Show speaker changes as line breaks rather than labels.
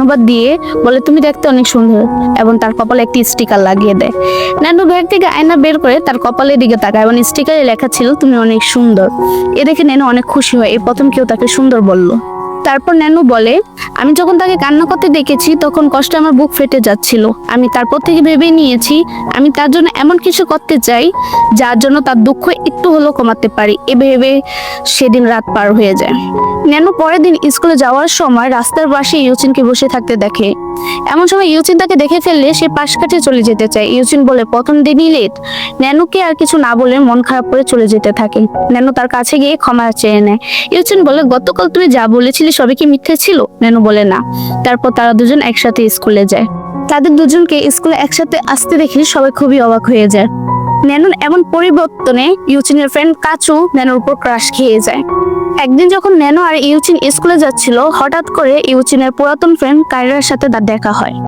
ধন্যবাদ দিয়ে বলে, তুমি দেখতে অনেক সুন্দর এবং তার কপালে একটি স্টিকার লাগিয়ে দেয় ন্যান্ডু ব্যাগ থেকে আয়না বের করে তার কপালের দিকে তাকায় এবং স্টিকারে লেখা ছিল, তুমি অনেক সুন্দর। এ দেখে ন্যানো অনেক খুশি হয়। এই প্রথম কেউ তাকে সুন্দর বলল। তারপর ন্যানু বলে, আমি যখন তাকে কান্না করতে দেখেছি, তখন কষ্টে আমার বুক ফেটে যাচ্ছিল। আমি তারপর থেকে ভেবে নিয়েছি, আমি তার জন্য এমন কিছু করতে চাই, যার জন্য তার দুঃখ একটু হলেও কমাতে পারি। এ ভেবে সেদিন রাত পার হয়ে যায়। ন্যানু পরের দিন স্কুলে যাওয়ার সময় রাস্তার পাশে ইউচিনকে বসে থাকতে দেখে। এমন সময় ইউচিন তাকে দেখে ফেললে সে পাশ কাটিয়ে চলে যেতে চায়। ইউচিন বলে, প্রথম দিনই লেট ন্যানুকে আর কিছু না বলে মন খারাপ করে চলে যেতে থাকে। ন্যানু তার কাছে গিয়ে ক্ষমা চেয়ে নেয়। ইউচিন বলে, গতকাল তুমি যা বলেছিলে সবই কি মিথ্যে ছিল? নেনু বলে না। তারপর তারা দুজন একসাথে স্কুলে যায়। তাদের দুজনকে স্কুলে একসাথে আসতে দেখে সবাই খুবই অবাক হয়ে যায়। ন্যানোর এমন পরিবর্তনে ইউচিনের ফ্রেন্ড কাচু ন্যানোর উপর ক্রাশ খেয়ে যায়। একদিন যখন ন্যানো আর ইউচিন স্কুলে যাচ্ছিল, হঠাৎ করে ইউচিনের পুরাতন ফ্রেন্ড কাইরার সাথে তার দেখা হয়।